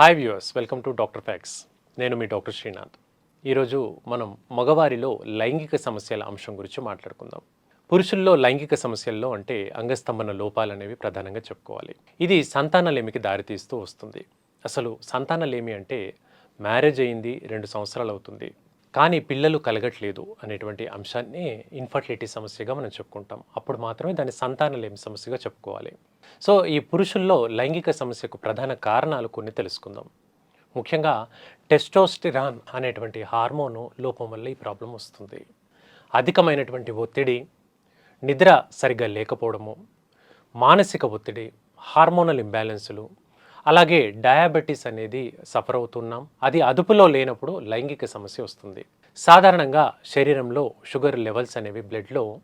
Hi viewers welcome to doctor facts నేను మీ doctor Srinath ఈరోజు మనం మగవారిలో లైంగిక సమస్యల అంశం గురించి మాట్లాడుకుందాం. పురుషుల్లో లైంగిక సమస్యల్లో అంటే అంగస్తంభన లోపాలు అనేవి ప్రధానంగా చెప్పుకోవాలి. ఇది సంతానలేమికి దారితీస్తూ వస్తుంది. అసలు సంతానలేమి అంటే మ్యారేజ్ అయింది రెండు సంవత్సరాలు అవుతుంది. కానీ పిల్లలు కలగట్లేదు అనేటువంటి అంశాన్ని ఇన్ఫర్టిలిటీ సమస్యగా మనం చెప్పుకుంటాం. అప్పుడు మాత్రమే దాన్ని సంతానలేమి సమస్యగా చెప్పుకోవాలి. సో ఈ పురుషుల్లో లైంగిక సమస్యకు ప్రధాన కారణాలు కొన్ని తెలుసుకుందాం. ముఖ్యంగా టెస్టోస్టిరాన్ అనేటువంటి హార్మోను లోపం వల్ల ఈ ప్రాబ్లం వస్తుంది. అధికమైనటువంటి ఒత్తిడి నిద్ర సరిగ్గా లేకపోవడము మానసిక ఒత్తిడి హార్మోనల్ ఇంబ్యాలెన్సులు అలాగే డయాబెటీస్ అనేది సఫర్ అవుతున్నాం. అది అదుపులో లేనప్పుడు లైంగిక సమస్య వస్తుంది. సాధారణంగా శరీరంలో షుగర్ లెవెల్స్ అనేవి బ్లడ్లో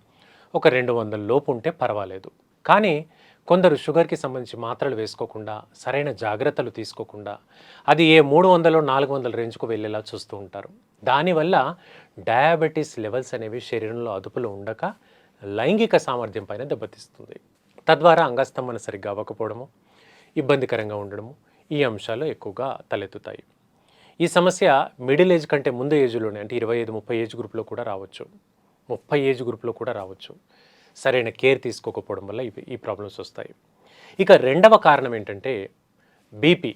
ఒక రెండు వందల లోపు ఉంటే పర్వాలేదు. కానీ కొందరు షుగర్కి సంబంధించి మాత్రలు వేసుకోకుండా సరైన జాగ్రత్తలు తీసుకోకుండా అది ఏ మూడు వందలు నాలుగు వందల రేంజ్కు వెళ్ళేలా చూస్తూ ఉంటారు. దానివల్ల డయాబెటీస్ లెవెల్స్ అనేవి శరీరంలో అదుపులో ఉండక లైంగిక సామర్థ్యం పైన దెబ్బతీస్తుంది. తద్వారా అంగస్తంభన సరిగ్గా అవ్వకపోవడము ఇబ్బందికరంగా ఉండడము ఈ అంశాలు ఎక్కువగా తలెత్తుతాయి. ఈ సమస్య మిడిల్ ఏజ్ కంటే ముందు ఏజ్లోనే అంటే ఇరవై ఐదు ముప్పై ఏజ్ గ్రూప్లో కూడా రావచ్చు. ముప్పై ఏజ్ గ్రూప్లో కూడా రావచ్చు. సరైన కేర్ తీసుకోకపోవడం వల్ల ఇవి ఈ ప్రాబ్లమ్స్ వస్తాయి. ఇక రెండవ కారణం ఏంటంటే బీపీ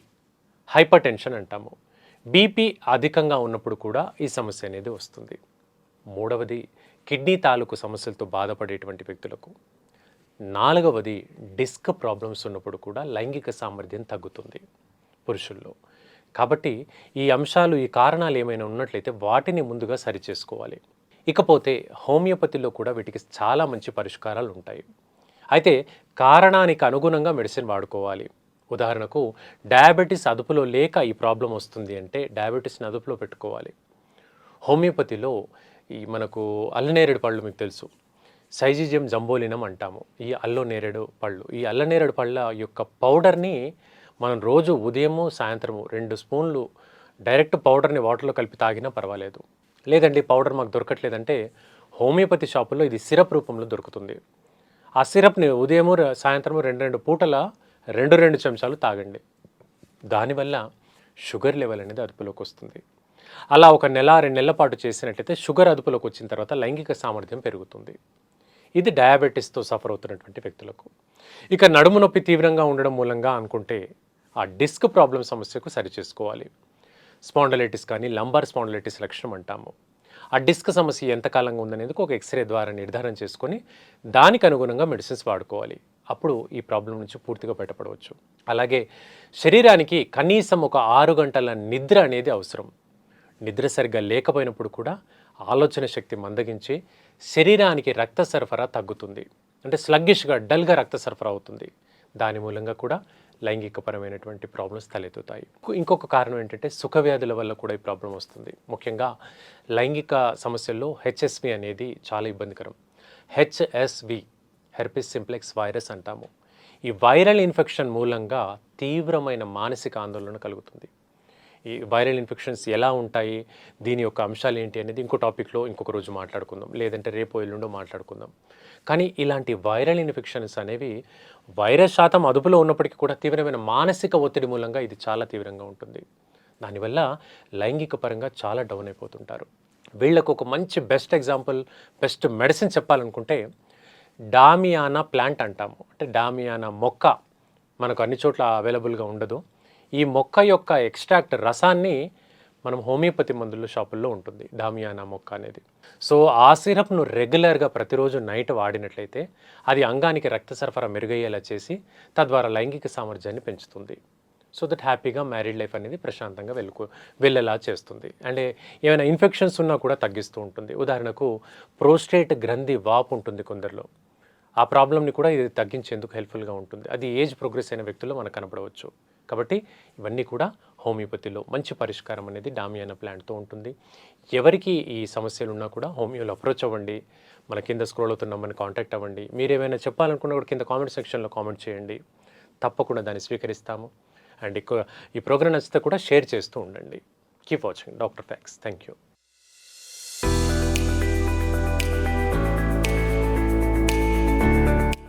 హైపర్ టెన్షన్ అంటాము. బీపీ అధికంగా ఉన్నప్పుడు కూడా ఈ సమస్య అనేది వస్తుంది. మూడవది కిడ్నీ తాలూకు సమస్యలతో బాధపడేటువంటి వ్యక్తులకు. నాలుగవది డిస్క్ ప్రాబ్లమ్స్ ఉన్నప్పుడు కూడా లైంగిక సామర్థ్యం తగ్గుతుంది పురుషుల్లో. కాబట్టి ఈ అంశాలు ఈ కారణాలు ఏమైనా ఉన్నట్లయితే వాటిని ముందుగా సరిచేసుకోవాలి. ఇకపోతే హోమియోపతిలో కూడా వీటికి చాలా మంచి పరిష్కారాలు ఉంటాయి. అయితే కారణానికి అనుగుణంగా మెడిసిన్ వాడుకోవాలి. ఉదాహరణకు డయాబెటీస్ అదుపులో లేక ఈ ప్రాబ్లం వస్తుంది అంటే డయాబెటీస్ని అదుపులో పెట్టుకోవాలి. హోమియోపతిలో ఈ మనకు అల్లనేరేడు పళ్ళు మీకు తెలుసు. సైజిజియం జంబోలినం అంటాము. ఈ అల్లో నేరేడు పళ్ళు. ఈ అల్ల నేరేడు పళ్ళ యొక్క పౌడర్ని మనం రోజు ఉదయము సాయంత్రము రెండు స్పూన్లు డైరెక్ట్ పౌడర్ని వాటర్లో కలిపి తాగినా పర్వాలేదు. లేదండి పౌడర్ మాకు దొరకట్లేదంటే హోమియోపతి షాపుల్లో ఇది సిరప్ రూపంలో దొరుకుతుంది. ఆ సిరప్ని ఉదయము సాయంత్రము రెండు రెండు పూటల రెండు రెండు చెంచాలు తాగండి. దానివల్ల షుగర్ లెవెల్ అనేది అదుపులోకి వస్తుంది. అలా ఒక నెల రెండు నెలల పాటు చేసినట్లయితే షుగర్ అదుపులోకి వచ్చిన తర్వాత లైంగిక సామర్థ్యం పెరుగుతుంది. ఇది డయాబెటీస్తో సఫర్ అవుతున్నటువంటి వ్యక్తులకు. ఇక నడుము నొప్పి తీవ్రంగా ఉండడం మూలంగా అనుకుంటే ఆ డిస్క్ ప్రాబ్లం సమస్యకు సరిచేసుకోవాలి స్పాండలైటిస్ కానీ లంబార్ స్పాండలైటిస్ లక్షణం అంటాము. ఆ డిస్క్ సమస్య ఎంతకాలంగా ఉందనేది ఒక ఎక్స్రే ద్వారా నిర్ధారణ చేసుకొని దానికి అనుగుణంగా మెడిసిన్స్ వాడుకోవాలి. అప్పుడు ఈ ప్రాబ్లం నుంచి పూర్తిగా బయటపడవచ్చు. అలాగే శరీరానికి కనీసం ఒక ఆరు గంటల నిద్ర అనేది అవసరం. నిద్ర సరిగ్గా లేకపోయినప్పుడు కూడా ఆలోచన శక్తి మందగించి శరీరానికి రక్త సరఫరా తగ్గుతుంది. అంటే స్లగ్గిష్గా డల్గా రక్త సరఫరా అవుతుంది. దాని మూలంగా కూడా లైంగికపరమైనటువంటి ప్రాబ్లమ్స్ తలెత్తుతాయి. ఇంకొక కారణం ఏంటంటే సుఖవ్యాధుల వల్ల కూడా ఈ ప్రాబ్లం వస్తుంది. ముఖ్యంగా లైంగిక సమస్యల్లో హెచ్ఎస్వి అనేది చాలా ఇబ్బందికరం. హెచ్ఎస్వి హెర్పిస్ సింప్లెక్స్ వైరస్ అంటాము. ఈ వైరల్ ఇన్ఫెక్షన్ మూలంగా తీవ్రమైన మానసిక ఆందోళన కలుగుతుంది. ఈ వైరల్ ఇన్ఫెక్షన్స్ ఎలా ఉంటాయి దీని యొక్క అంశాలు ఏంటి అనేది ఇంకో టాపిక్లో ఇంకొక రోజు మాట్లాడుకుందాం. లేదంటే రేపు ఎల్లుండో మాట్లాడుకుందాం. కానీ ఇలాంటి వైరల్ ఇన్ఫెక్షన్స్ అనేవి వైరస్ శాతం అదుపులో ఉన్నప్పటికీ కూడా తీవ్రమైన మానసిక ఒత్తిడి మూలంగా ఇది చాలా తీవ్రంగా ఉంటుంది. దానివల్ల లైంగిక పరంగా చాలా డౌన్ అయిపోతుంటారు. వీళ్ళకు ఒక మంచి బెస్ట్ ఎగ్జాంపుల్ బెస్ట్ మెడిసిన్ చెప్పాలనుకుంటే డామియానా ప్లాంట్ అంటాము. అంటే డామియానా మొక్క మనకు అన్ని చోట్ల అవైలబుల్గా ఉండదు. ఈ మొక్క యొక్క ఎక్స్ట్రాక్ట్ రసాన్ని మనం హోమియోపతి మందుల షాపుల్లో ఉంటుంది డామియానా మొక్క అనేది. సో ఆ సిరప్ను రెగ్యులర్గా ప్రతిరోజు నైట్ వాడినట్లయితే అది అంగానికి రక్త సరఫరా మెరుగయ్యేలా చేసి తద్వారా లైంగిక సామర్థ్యాన్ని పెంచుతుంది. సో దట్ హ్యాపీగా మ్యారీడ్ లైఫ్ అనేది ప్రశాంతంగా వెళ్ళు వెళ్ళేలా చేస్తుంది. అండ్ ఏమైనా ఇన్ఫెక్షన్స్ ఉన్నా కూడా తగ్గిస్తూ ఉంటుంది. ఉదాహరణకు ప్రోస్టేట్ గ్రంథి వాపు ఉంటుంది కొందరిలో. ఆ ప్రాబ్లమ్ని కూడా ఇది తగ్గించేందుకు హెల్ప్ఫుల్గా ఉంటుంది. అది ఏజ్ ప్రోగ్రెస్ అయిన వ్యక్తుల్లో మనకు కనపడవచ్చు కాబట్టి ఇవన్నీ కూడా హోమియోపతిలో మంచి పరిష్కారం అనేది డామియానా ప్లాంట్తో ఉంటుంది. ఎవరికి ఈ సమస్యలు ఉన్నా కూడా హోమియోలో అప్రోచ్ అవ్వండి. మన కింద స్క్రోల్ అవుతున్న మన కాంటాక్ట్ అవ్వండి. మీరు ఏమైనా చెప్పాలనుకున్నా కూడా కింద కామెంట్ సెక్షన్లో కామెంట్ చేయండి. తప్పకుండా దాన్ని స్వీకరిస్తాము. అండ్ ఎక్కువ ఈ ప్రోగ్రామ్ నచ్చితే కూడా షేర్ చేస్తూ ఉండండి. Keep watching. Doctor facts thank you